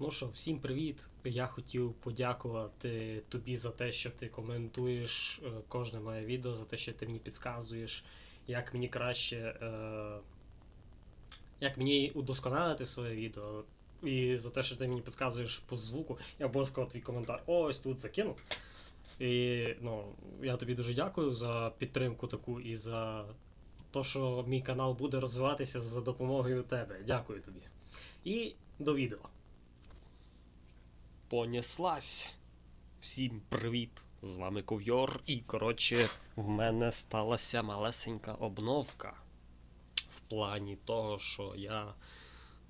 Ну що, всім привіт. Я хотів подякувати тобі за те, що ти коментуєш е, кожне моє відео, за те, що ти мені підказуєш, як мені краще. Е, як мені удосконалити своє відео. І за те, що ти мені підказуєш по звуку, я обов'язково твій коментар ось тут закину. І ну, я тобі дуже дякую за підтримку таку і за те, що мій канал буде розвиватися за допомогою тебе. Дякую тобі. І до відео. Понеслась. Всім привіт! З вами Ковйор, і коротше, в мене сталася малесенька обновка. В плані того, що я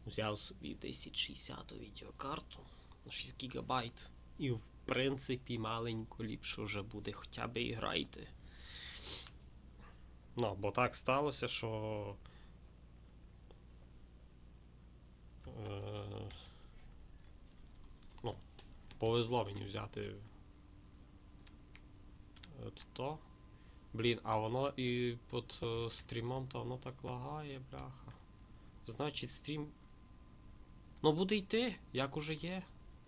взяв собі 1060 відеокарту на 6 ГБ. І в принципі маленько ліпше вже буде хоча б і грати. Ну, бо так сталося, що. Е... Ну, повезло мені взяти. От то. Блін, а воно і під е, стрімом то воно так лагає, бляха. Значить, стрім. Ну, буде йти, як уже є.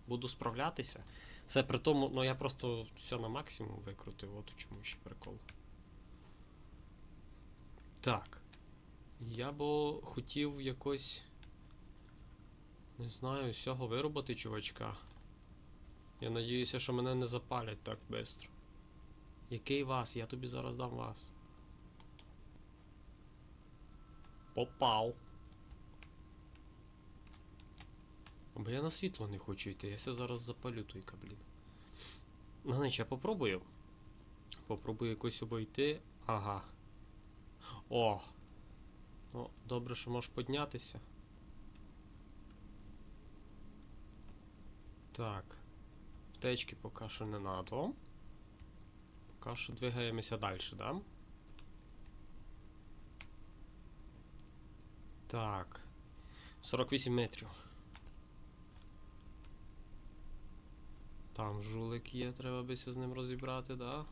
Буду справлятися. Це при тому, ну я просто все на максимум викрутив, от чому ще прикол. Так. Я б хотів якось. Не знаю, всього виробити, чувачка. Я надіюся, що мене не запалять так швидко. Який вас? Я тобі зараз дам вас. Попав. Бо я на світло не хочу йти, я ся зараз запалю той блін. Ну, значить, я попробую. Попробую якось обійти. Ага. О! Ну, добре, що можеш піднятися. Так. Аптечки поки що не надо. Поки що двигаємося далі, да? Так. 48 метрів. Там жулик є, треба бися з ним розібрати, да?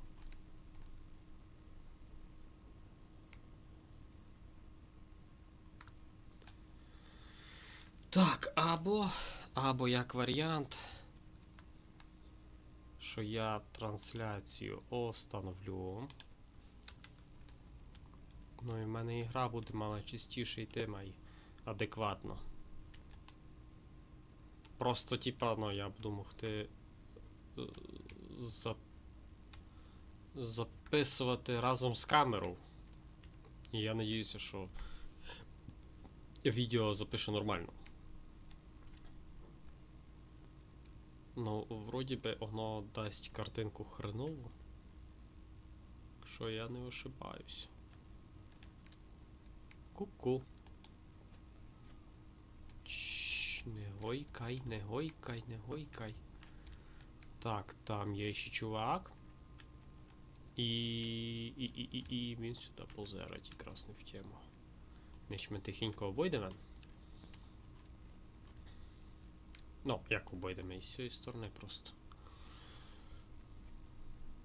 Так, або. Або як варіант. Що я трансляцію остановлю. Ну і в мене ігра буде мала частіше йти май адекватно. Просто, типа, ну, я буду могти е, за... записувати разом з камерою. І я надіюся, що відео запише нормально. Ну, вроді би воно дасть картинку хренову. Якщо я не ошибаюсь. Ку-ку. Не гойкай, не гойкай, не гойкай. Так, там є ще чувак. І. І, і, і, і він сюди позерить якраз не в тему. Значить ми тихенько обойдемо. Ну, як обойдемо із цієї сторони просто.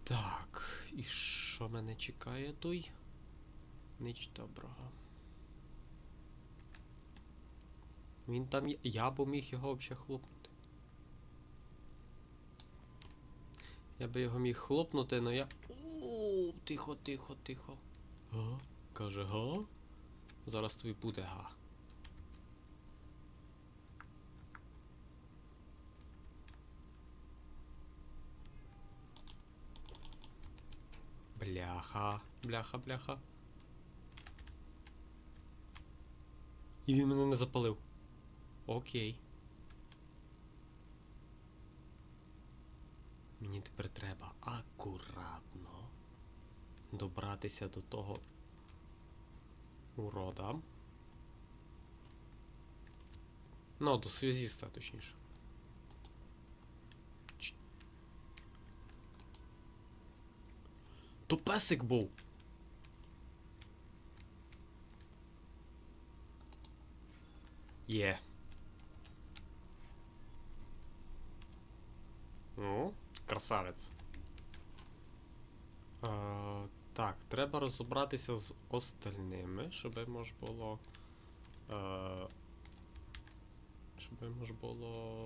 Так, і що мене чекає той? Ніч доброго. Він там є. Я б міг його взагалі хлопнути. Я би його міг хлопнути, но я. Оу, тихо, тихо, тихо. Га? Каже, га? Зараз тобі буде га. Бляха, бляха, бляха. І він мене не запалив. Окей. Мені тепер треба акуратно добратися до того урода. Ну, до связіста, точніше. То песик був. Є. Ну, красавець. А, так, треба розібратися з остальними, щоб можна було. Е, Щоб може було.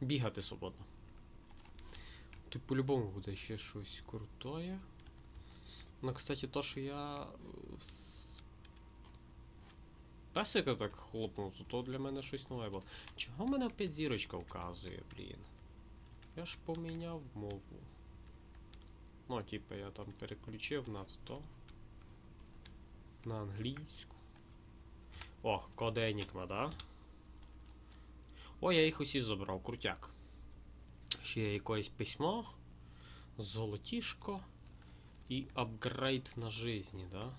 Бігати свободно. Тут по-любому буде ще щось крутое. Ну, кстати, то, що я. е, Песика так хлопнув, то, то для мене щось нове було. Чого мене опять зірочка вказує, блін? Я ж поміняв мову. Ну, типа, я там переключив на то. На англійську. О, код Енігма, да? О, я їх усі забрав, крутяк. Ще є якесь письмо, золотішко і апгрейд на житті, да?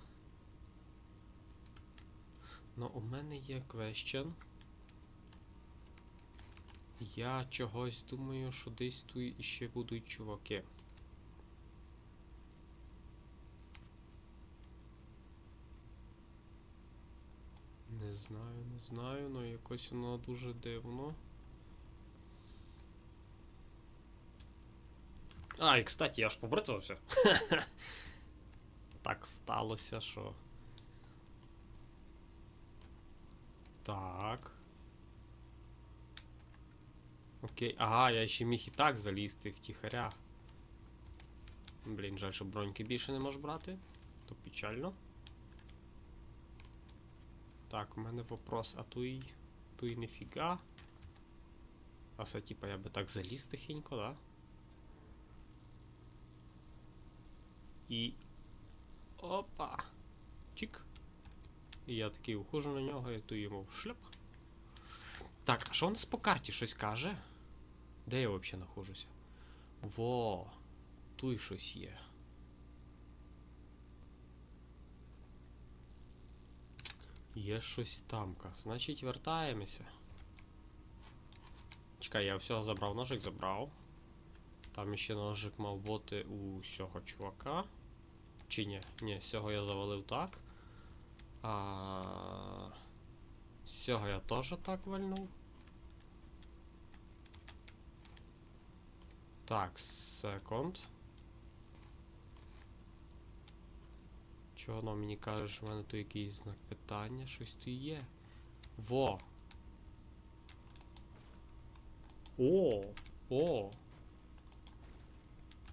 Ну, у мене є квещен. Я чогось думаю, що десь тут ще будуть чуваки. Не знаю, не знаю, але якось воно дуже дивно. А, і кстати, я ж побритвався. так сталося, що. Так. Окей. Ага, я ще міг і так залізти втіхаря. Блін, жаль, що броньки більше не можеш брати. То печально. Так, у мене вопрос, а туй. Туй ніфіга. А це типа я би так заліз тихенько, да? І. Опа! Чик. І я такий ухожу на нього, і ту йому шлеп. Так, а що у нас по карті щось каже? Де я взагалі знаходжуся? Во! Тут щось є. Є щось тамка. Значить, вертаємося. Чекай, я всього забрав, ножик забрав. Там ще ножик мав бути у цього чувака. Чи ні? Ні, цього я завалив так. А... Цього я теж так вальнув. Так, секунд. Чого воно мені каже, що в мене тут якийсь знак питання, щось тут є. Во! О! О!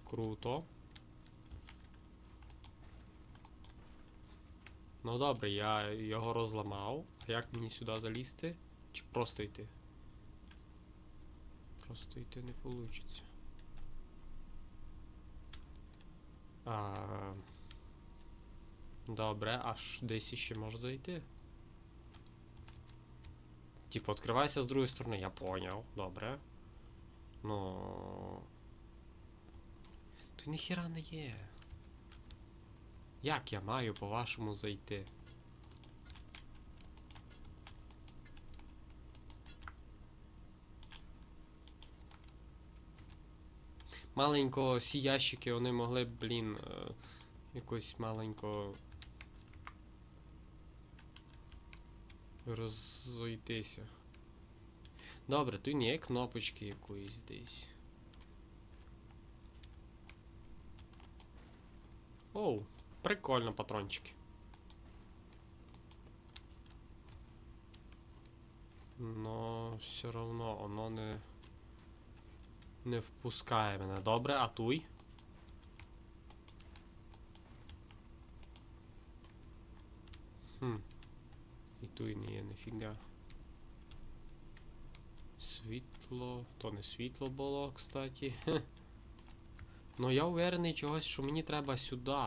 Круто. Ну добре, я його розламав. А як мені сюди залізти? Чи просто йти? Просто йти не вийде. А... Добре, аж десь іще може зайти. Типу, відкривайся з другої сторони, я поняв, добре. Ну. Тут ніхіра не є. Як я маю по-вашому зайти? Маленько всі ящики вони могли б, блін, е, якось маленько розойтися. Добре, тут є кнопочки якоїсь десь. Оу, прикольно патрончики. Но все равно воно не. Не впускає мене. Добре, а туй? Хм. І туй не є ніфіга. Світло. То не світло було, кстати. Ну я уверений чогось, що мені треба сюди.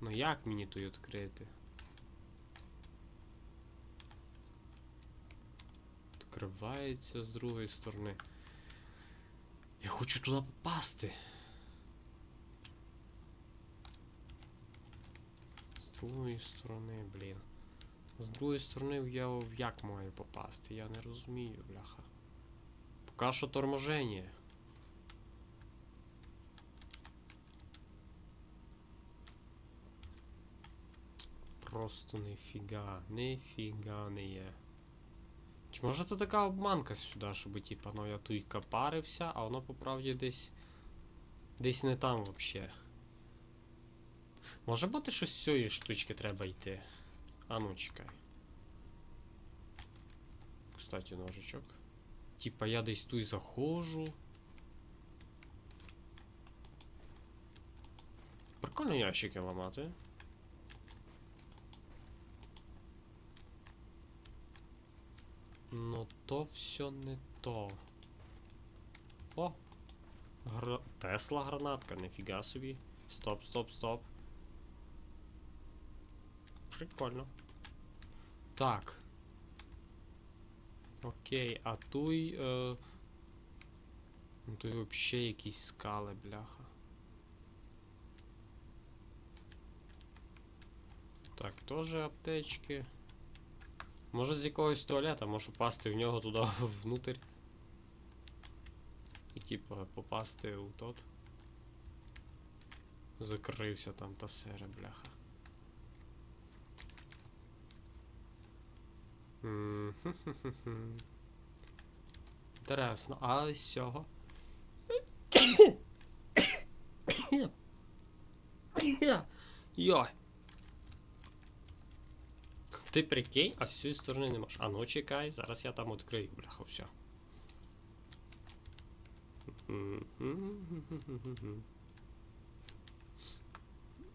Ну як мені тут відкрити? Відкривається з другої сторони. Я хочу туди попасти. З другої сторони, блін. З другої сторони я як маю попасти? Я не розумію, бляха. Поки що торможення. Просто нифіга, нифіга не є. Чи може це така обманка сюди, щоб типа, ну я тут капарився, а воно по правді десь. Десь не там вообще. Може бути, що з цієї штучки треба йти. А ну чекай. Кстати, ножичок. Типа я десь тут заходжу. Прикольно ящики ламати. Ну то все не то. О! Гра... Тесла гранатка, нифіга собі. Стоп, стоп, стоп. Прикольно. Так. Окей, а туй. Е... Ну тут вообще якісь скали, бляха. Так, теж аптечки. Може з якогось туалета, можу упасти в нього туди внутрь. І типу попасти у тот. Закрився там та сера, бляха. Інтересно, а з цього? Йой. Ти прикинь, а з цієї сторони не можеш. А ну чекай, зараз я там відкрию, бляха, все.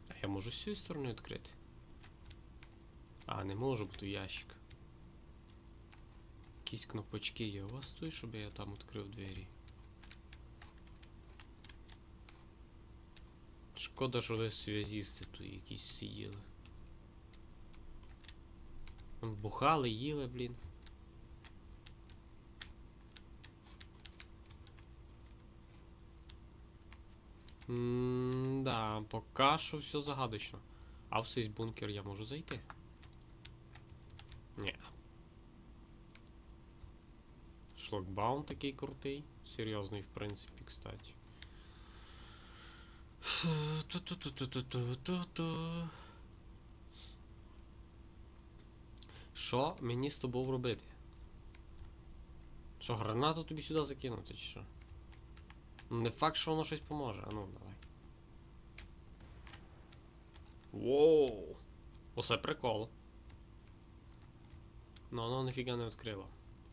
А я можу з цієї сторони відкрити? А, не можу, бо тут ящик. Якісь кнопочки є у вас тут, щоб я там відкрив двері. Шкода, що ви зв'язісти тут якісь сиділи. Бухали, їли, блін. Да, поки що все загадочно. А в цей бункер я можу зайти? Ні. Шлагбаум такий крутий. Серйозний, в принципі, кстати. Що мені з тобою робити? Що, гранату тобі сюди закинути, чи що? Ну, Не факт, що воно щось поможе. А ну, давай. Воу! Оце прикол. Ну воно ніфіга не відкрило.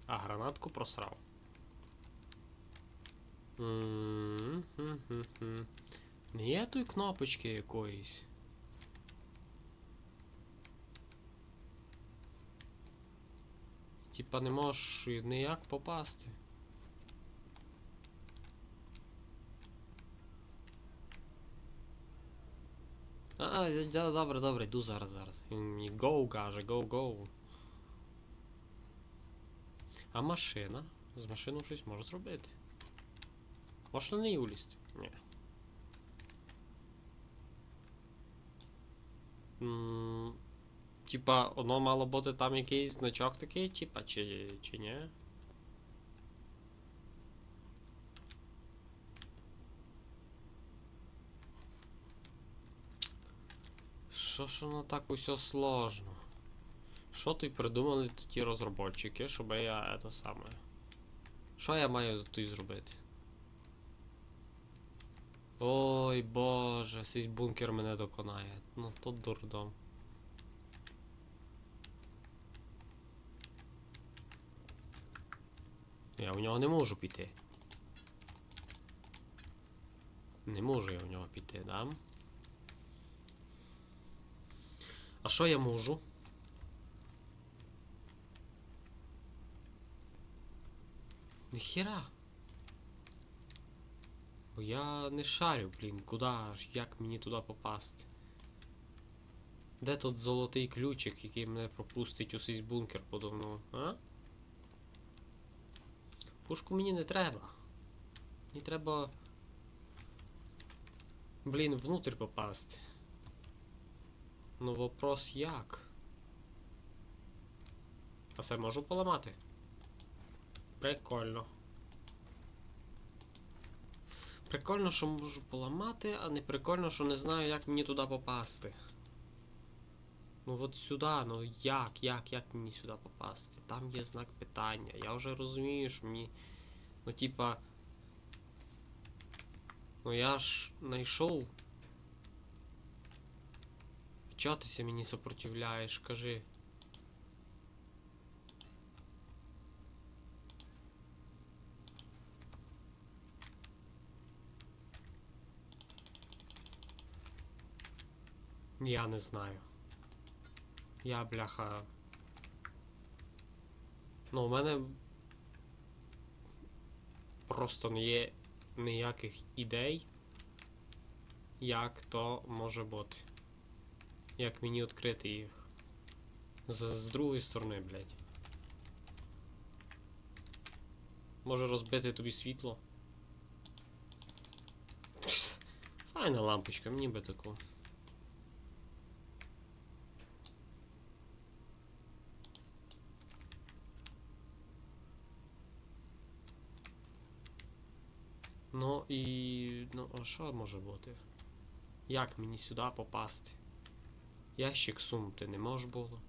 А гранатку просрав. Не є тут кнопочки якоїсь. Типа не можеш ніяк попасти. А, добре, добре, йду зараз, зараз. Go каже, go, go. А машина? З машиною щось можу зробити. Можна на неї улізти? Ні. Типа, воно мало бути там якийсь значок такий, типа, чи, чи ні? Що ж воно так усе сложно? Що тут придумали ті розробники, щоб я це саме. Що я маю тут зробити? Ой боже, цей бункер мене доконає. Ну то дурдом. Я в нього не можу піти. Не можу я в нього піти, да? А що я можу? Ніхіра. Бо я не шарю, блін, куди аж, як мені туди попасти? Де тут золотий ключик, який мене пропустить у цей бункер подобно, а? Пушку мені не треба. Мені треба. Блін, внутрь попасти. Ну вопрос як? А це можу поламати? Прикольно. Прикольно, що можу поламати, а не прикольно, що не знаю, як мені туди попасти. Ну от сюди, ну як, як, як мені сюди попасти? Там є знак питання. Я вже розумію, що мені. Ну типа. Ну я ж знайшов. Чого ти мені сопротивляєш, кажи. Я не знаю. Я, бляха. Ну, у мене просто не є ніяких ідей, як то може бути. Як мені відкрити їх. З, з другої сторони, блядь. Може розбити тобі світло? Файна лампочка, мені би таку. Ну і. Ну, а що може бути? Як мені сюди попасти? Ящик сунути не може було.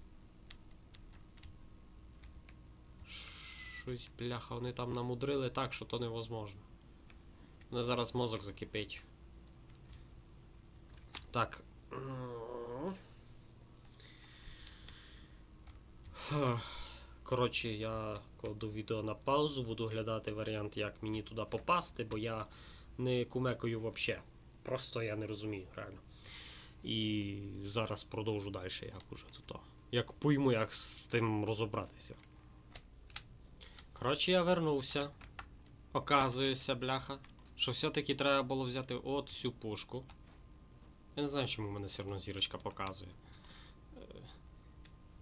Щось, бляха, вони там намудрили так, що то невозможно. Мене зараз мозок закипить. Так. Коротше, я кладу відео на паузу, буду глядати варіант, як мені туди попасти, бо я не кумекаю взагалі. Просто я не розумію, реально. І зараз продовжу далі, як уже тут. Як пойму, як з тим розібратися. Коротше, я вернувся. Оказується, бляха, що все-таки треба було взяти от цю пушку. Я не знаю, чому мене все одно зірочка показує.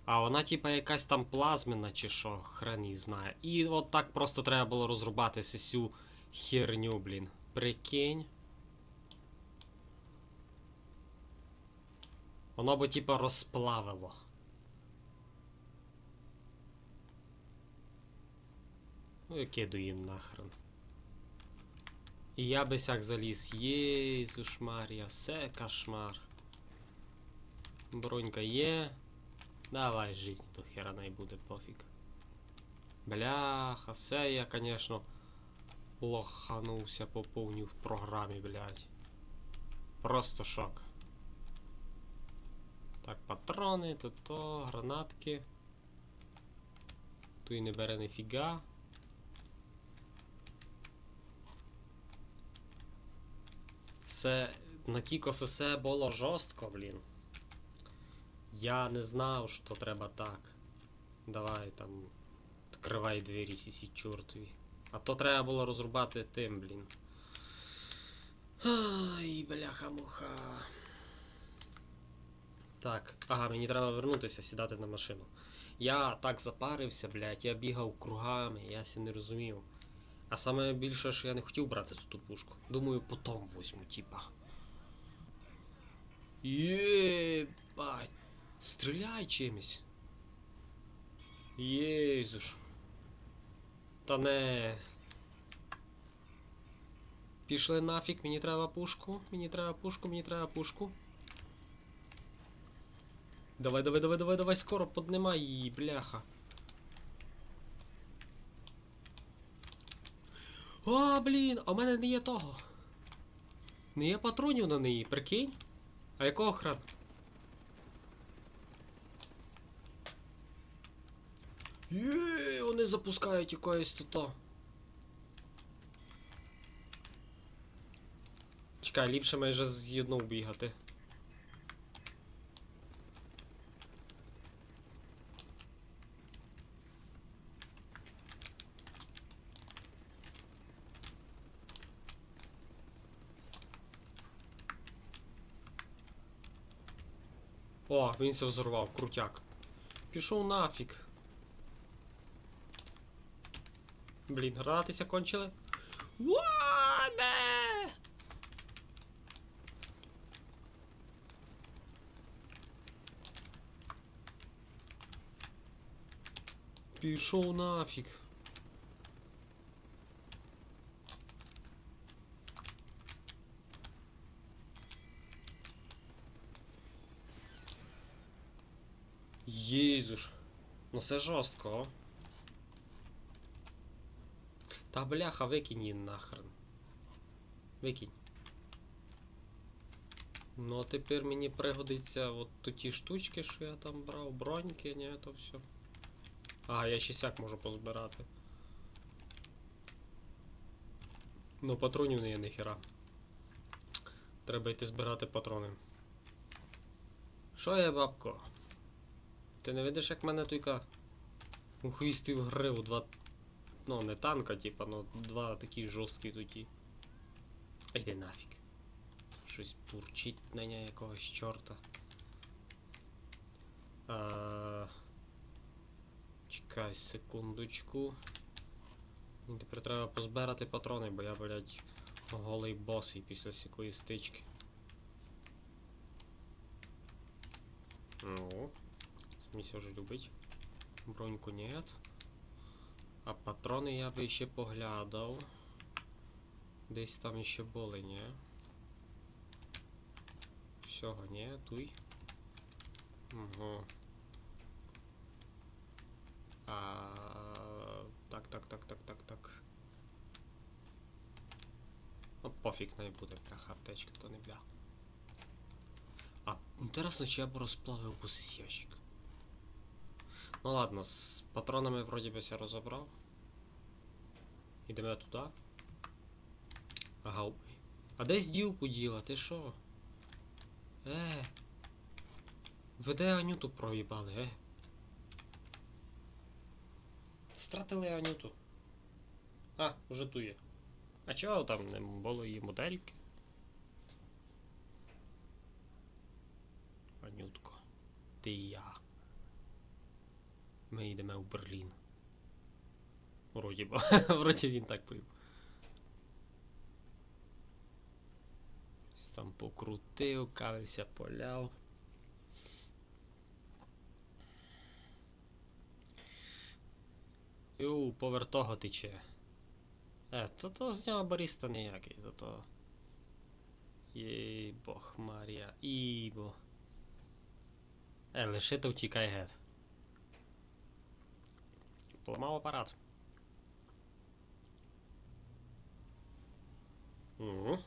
А вона, типа, якась там плазменна чи що, хрен її знає. І от так просто треба було розрубати цю херню, блін. Прикинь. Воно би типа розплавило. Ну і киду їм нахрен. І я би сяк заліз. Єзуш Марія, все кошмар. Бронька є. Давай, жизнь до хера не буде, пофіг. Бляха, все я, конечно, лоханувся по повній в програмі, блядь. Просто шок. Так, патрони, то то, гранатки. Тут і не бере ніфіга. Це на Кікос все було жорстко, блін. Я не знав, що треба так. Давай там. Відкривай двері сісі чортові. А то треба було розрубати тим, блін. Ай, бляха-муха. Так, ага, мені треба вернутися, сідати на машину. Я так запарився, блядь, я бігав кругами, я ся не розумів. А саме більше, що я не хотів брати ту пушку. Думаю, потом возьму, типа. Єбать. Стріляй чимось. Єзуш. Та не. Пішли нафіг, мені треба пушку, мені треба пушку, мені треба пушку. Давай, давай, давай, давай, давай, скоро поднимай її, бляха. А, блін, а в мене не є того. Не є патронів на неї, прикинь? А якого хрена? Є, вони запускають якоїсь то. Чекай, ліпше майже з'єднув бігати. О, він це взорвав, крутяк. Пішов нафіг. Блін, гратися кончили. Wane! Пішов нафіг. Єзуш. Ну це жорстко. Та бляха, викинь її нахрен. Викинь. Ну, а тепер мені пригодиться от ті штучки, що я там брав, броньки, ні, то все. Ага, я ще сяк можу позбирати. Ну, патронів не є ніхера. Треба йти збирати патрони. Що є, бабко? Ти не видиш, як мене туйка? Ухвістив гриву два. Ну, не танка, типа, ну два такі жорсткі туті. Йди нафіг. Щось бурчить на нього якогось чорта. А... Чекай секундочку. Мені тепер треба позбирати патрони, бо я, блядь, голий босий після сякої стички. Ну, сміся вже любить. Броньку нет. А патрони я би ще поглядав. Десь там ще були, ні? Всього, ні, туй. Угу. А, так, так, так, так, так, так. Ну, пофіг не буде, бляха, аптечка, то не бля. А, інтересно, чи я б розплавив бусись ящик. Ну ладно, з патронами вроді би все розібрав. Ідемо туди. Ага. А де зділку діла? Ти що? Е. Ви де Анюту проїбали, е? Стратили Анюту. А, уже ту є. А чого там не було її модельки? Анютко. Ти я. Ми йдемо в Берлін. Вроді бо. Вроді він так. Щось Там покрутив, кавився, поляв. Ю, повер того тече. Е, то то з нього баріста ніякий, то то. Єй бог Марія, Ібо. Е, лише то втікай геть. Поламав апарат. Угу.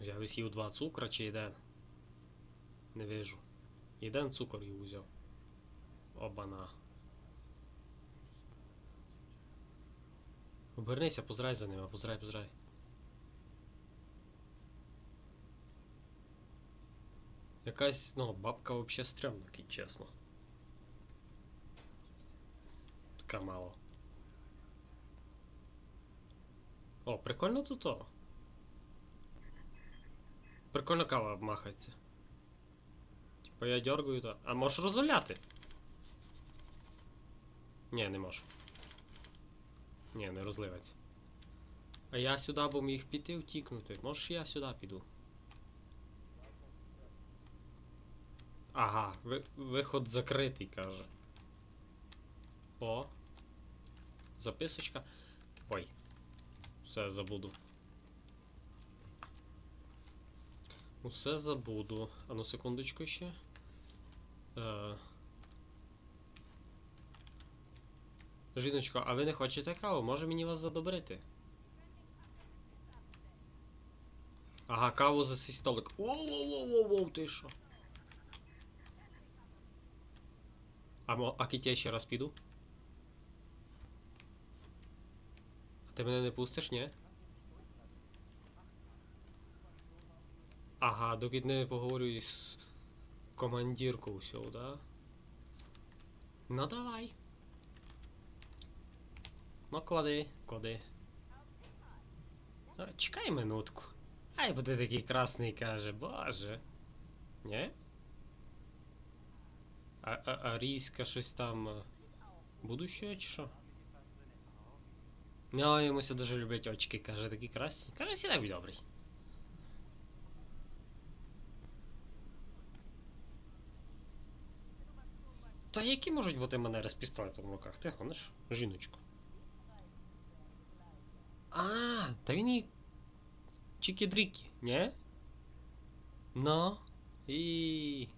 Взяв і сів два цукра чи один? Не вижу. Один цукор і взяв. Обана. Обернися, позрай за ними, позрай, позрай. Якась, ну, бабка вообще стрьомна, чесно. Така мало. О, прикольно тут. Прикольно кава обмахається. Типа я дергаю то. А можеш розоляти? Ні, не можу. Ні, не розливається. А я сюди бо міг піти втікнути. Можеш я сюди піду? Ага, ви, виход закритий, каже. О. Записочка. Ой. Все забуду. Усе забуду. А ну секундочку ще. Е... Жіночко, а ви не хочете каву? Може мені вас задобрити? Ага, каву за свій столик. Воу-воу-воу-воу, ти що? А, а кіт я ще раз піду? Ти мене не пустиш, ні? Ага, доки не поговорю із командиркою всього, да? Ну давай. Ну клади, клади. А, чекай минутку. Ай буде такий красний каже, боже. Ні? А, а, арійська щось там. е, Будущее чи що? Ну, йому все дуже люблять очки, каже, такі красні. Каже, сідай добрий. Та які можуть бути манери з пістолетом в руках? Ти гониш? Жіночку. А, та він і. Чікі-дрікі, ні? Ну. І.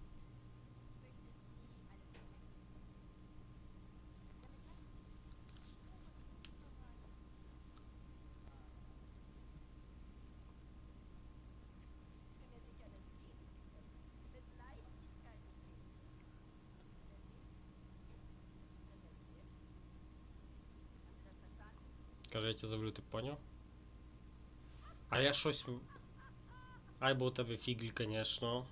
Каже, я тебе завлю, ти поняв? А я щось. Ай, бо у тебе фігль, конечно.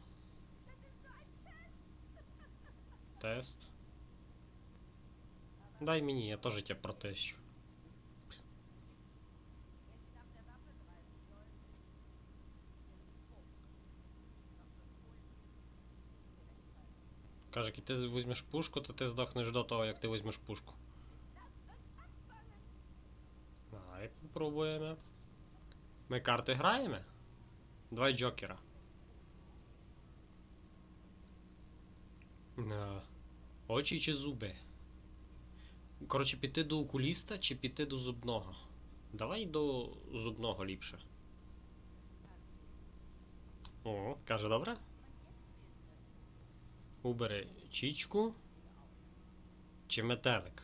Тест. Дай мені, я теж тебе протещу. Каже, ти візьмеш пушку, то ти здохнеш до того, як ти візьмеш пушку. Давай попробуємо. Ми карти граємо? Давай Джокера. На. Очі чи зуби? Коротше, піти до окуліста чи піти до зубного? Давай до зубного ліпше. О, каже, добре? Убери чічку чи метелик.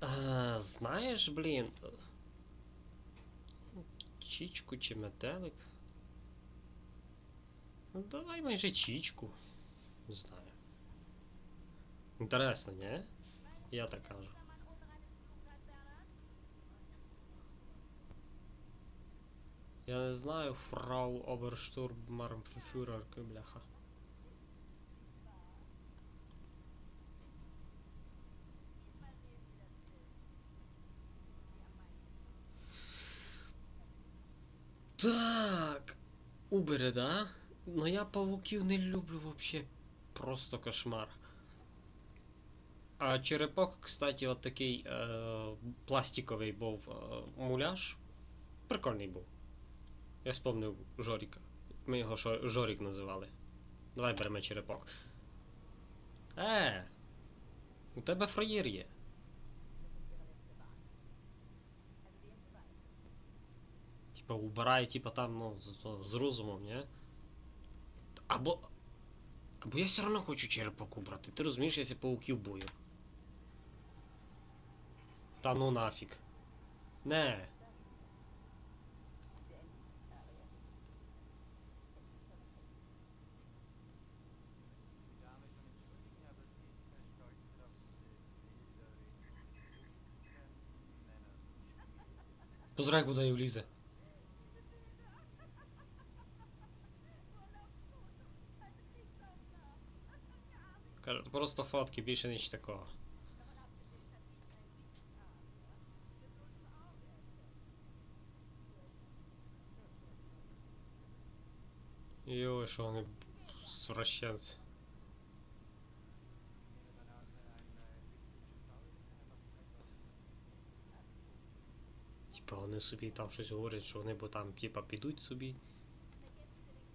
А, знаєш, блін. Чічку чи метелик? Ну, давай майже чічку. Не знаю. Інтересно, ні? Я так кажу. Я не знаю, фрау Оберштурмармфюрер, бляха. Так. Убери, да? Но я павуків не люблю вообще. Просто кошмар. А черепок, кстати, от такий е, пластиковий був е, муляж. Прикольний був. Я спомнив Жоріка. Ми його шо- Жорік називали. Давай беремо черепок. Е! У тебе фраєр є. Типа убирай, типа там, ну, з, з розумом, ні? Або. Або я все одно хочу черепок убрати. Ти розумієш, я ся пауків бою. Та ну нафіг. Не. Позрай, куди я влізе. Просто фотки, більше ніч такого. Йой, що вони свращенці. Типа вони собі там щось говорять, що вони бо там, типа, підуть собі.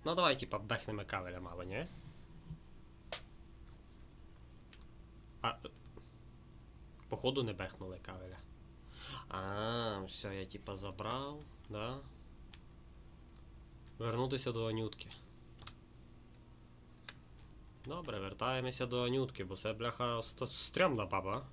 Ну давай, типа, бехнемо кавеля мало, ні? А. Походу не бехнули кавеля. А, все, я типа забрав, да? Вернутися до Анютки. Добре, вертаємося до Анютки, бо це бляха ст- стрьомна баба.